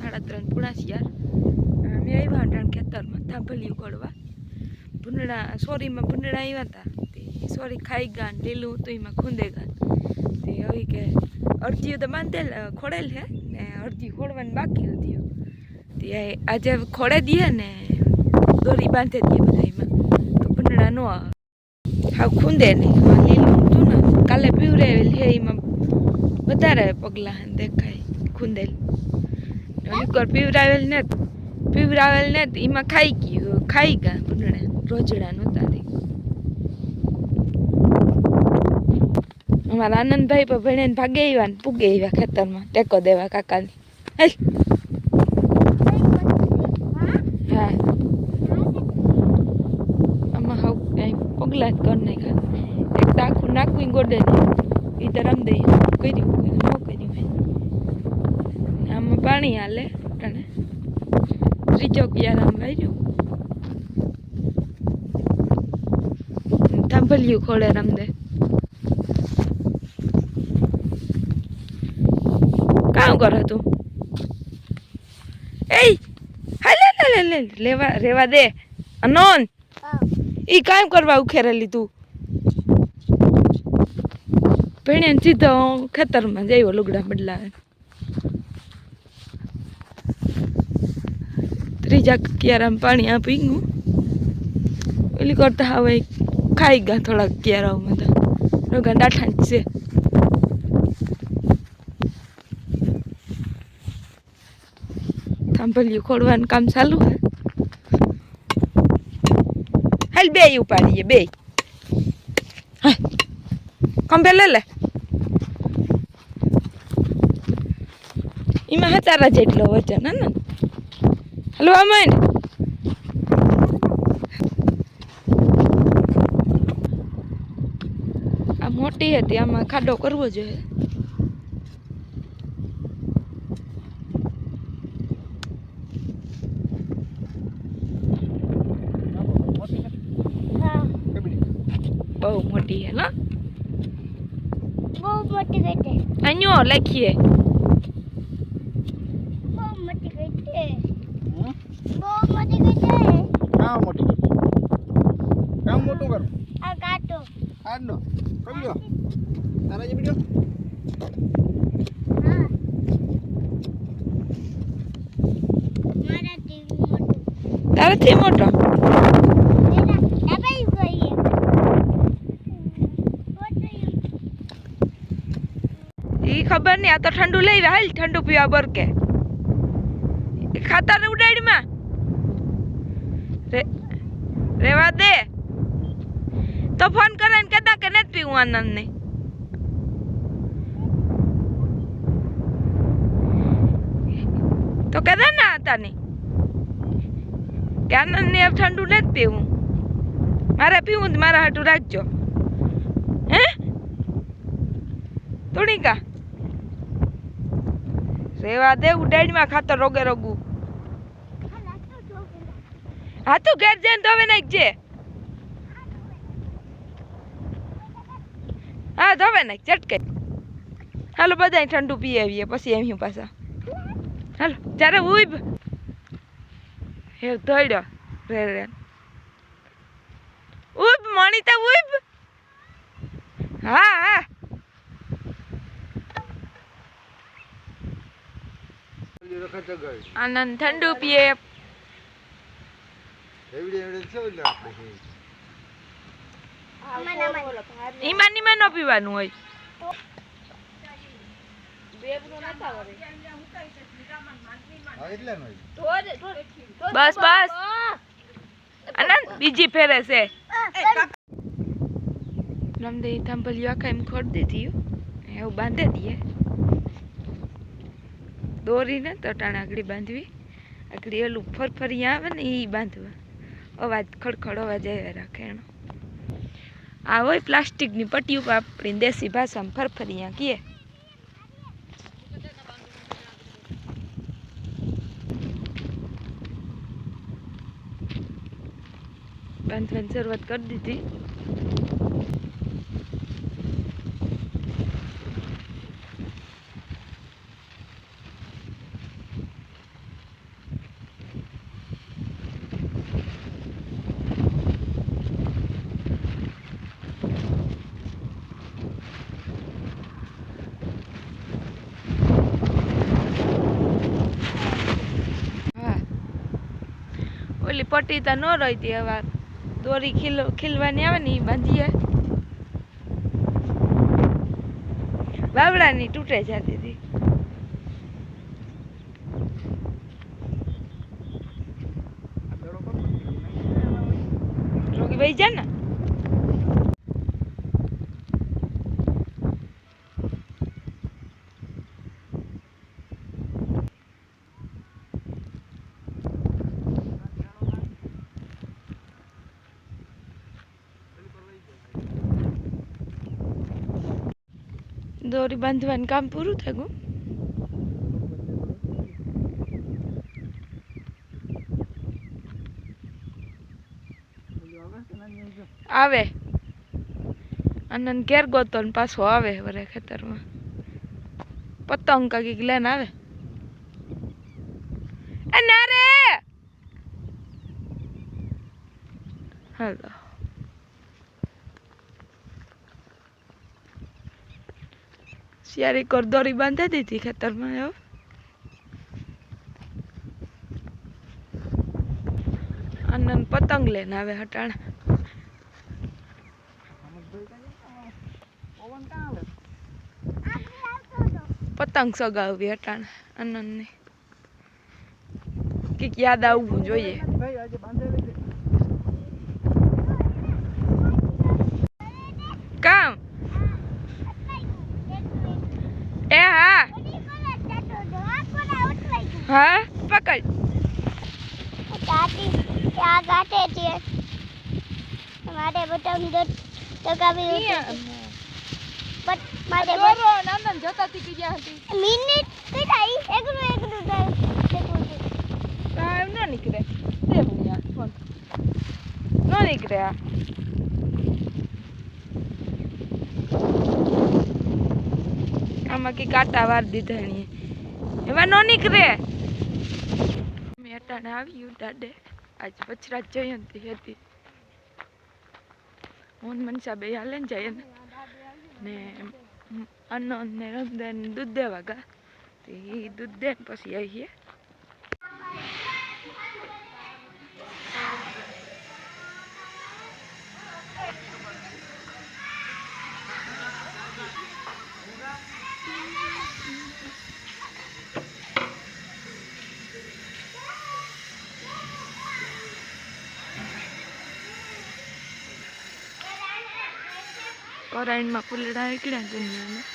સાડા ત્રણ પૂણા યાર અમે આવ્યા અટાણ ખેતરમાં, થાંભલી ઉકળવા ભૂંડડા સોરીમાં ભૂંડળા આવ્યા હતા. તે સોરી ખાઈ ગયા ને લીલું હતું, એમાં ખૂંદે ગયા. તે હવે કે અરજીઓ તો બાંધેલ ખોડેલ છે ને અડધી ખોડવાની બાકી હતી તે આજે ખોડે દઈએ ને દોરી બાંધી દઈએ બધા એમાં. તો ભૂંડળા ન આવે. હાવ ખૂંદે નહીં લીલું હતું ને, કાલે પીવરેલ છે એમાં વધારે પગલાં દેખાય, ખૂંદેલ. ઉપર પીવરાવેલ ને પીવરાવેલ ને એમાં ખાઈ ગયું, ખાઈ ગયા ભૂંડડા રોજડા નહોતા તે અમારા આનંદભાઈ પણ ભણે ભાગે આવ્યા ને પૂગે આવ્યા ખેતરમાં, ટેકો દેવા કાકાની. હેલ. હા. આમાં હાવ કાંઈ પગલા જ કરી નાખ્યા. એક તો આખું નાખવું ગોડે એ તો કર્યું ન કર્યું પાણી હાલે અટાણે ત્રીજો ક્યાર આમ થાંભલ્યું ખોળે રમદે કામ કરો તું? એ હાલે, લે લે લેવા, રેવા દે. અનોન, ઈ કામ કરવા ઉખેરેલી તું. ભેણે સીધો ખેતરમાં જઈવો લુગડા બદલાવે. ત્રીજા કિયારામાં પાણી આપી ગયું. ઓલી કરતા હવે ખાઈ ગયા થોડાક કિયારાઓમાં તો. રોગા ડાઠા જ છે. થાંભલિયું ખોડવાનું કામ ચાલુ હે હાલ બે ઉપાડીએ બે. ખંભે લે લે. એમાં હતારા જેટલો વજન, હે ને? હલો આમાં આ મોટી હતી આમાં ખાડો કરવો જોઈએ. બહુ મોટી હે ના બહુ મોટી ગઈ અન્યો લખીએ બહુ મોટી ગઈ છે બહુ મોટી ગઈ છે કામ મોટી કરી કામ મોટું કર આ કાટો આડનો કરી લ્યો તારા જે મોટું તારાથી મોટો ઈ ખબર નહીં આ તો ઠંડુ લઈ હાલ ઠંડુ પીવા બરકે ખાતર ઉડાડીમાં રે રેવા દે તો ફોન કરે ને કહેતા હું આનંદને. તો કદા ના હતા ને કે આનંદને ઠંડુ નથી પીવું. મારે પીવું મારા હાટું રાખજો. હે? તુણીકા. રેવા દે ઉડાડીમાં ખાતર રોગે રોગું. હા તું ઘેર જઈને ધોવે નાખજે હા ધોવે નાખ ચટકે હાલો બધા ઠંડુ પી આવીએ, પછી એમ પાછા. હાલો ત્યારે ઉઈબ હે ધોડ્યો રે રે ઉઈબ મણીતા ઉઈબ હા હા. આનંદ ઠંડુ પીએ. એવડી એવડી આપણે? ઈમાન ઈમાન ન પીવાનું હોય. હા એટલે નો બસ બસ. અનંત બીજી ફેરે છે. રમદે થાંભલ્યું આખા એમ ખોડ દીધી એવું બાંધે દઈએ દોરીને તટાણ ટાણે આગળ બાંધવી. આગળ એલું ફરફરી આવે ને એ બાંધવા. અવાજ ખડખડ અવાજ આવ્યા રાખે એનો. આ હોય પ્લાસ્ટિકની પટ્ટી ઉપર આપણી દેશી ભાષામાં ફરફરિયા કીએ. બાંધવાની શરૂઆત કરી દીધી. ઓલી પટ્ટી તો ન રહી હવે દોરી ખીલ, ખીલવાની આવે ને એ બાંધીએ. બાવડાની તૂટે જતી હતી. રોગી ભાઈ જા ને દોરી બાંધવાનું કામ પૂરું થયું? આવે. આનંદ ઘેર ગોતો પાછો આવે વરે ખેતરમાં. પતંગ કાંઈક લઈને આવે. એ હાલો. કોર દોરી બાંધી દીધી ખેતરમાં હવે આનંદ પતંગ લઈને આવે હટાણા. પવન ક્યાં પતંગ સગાવવી હટાણા આનંદની કંઈક યાદ આવવું જોઈએ. કામ એ હા હા? પકડ. ત્યાં ગાતે છે. મારે બટન દગાવી બટ મારે દોરો નંદન જતાતી થી ગયા હતી. મિનિટ કઈ એકનું એકનું દેખું છું હા ન નીકળે. દે ભૂયા ફોન. ન નીકળે આ. આમાં કે કાંટા વાર દીધા એની એમાં નો નીકળે. મેં અટાણે આવ્યું દાડે આજ પછરા જયંતી હતી. મોન મનસા બે હાલે જાય ને ને અન્ન ને રંધન દૂધ દેવા ગા. તે દૂધ દે પછી આવીએ. કરાઈનમાં ફૂલડા નીકળ્યા દુનિયામાં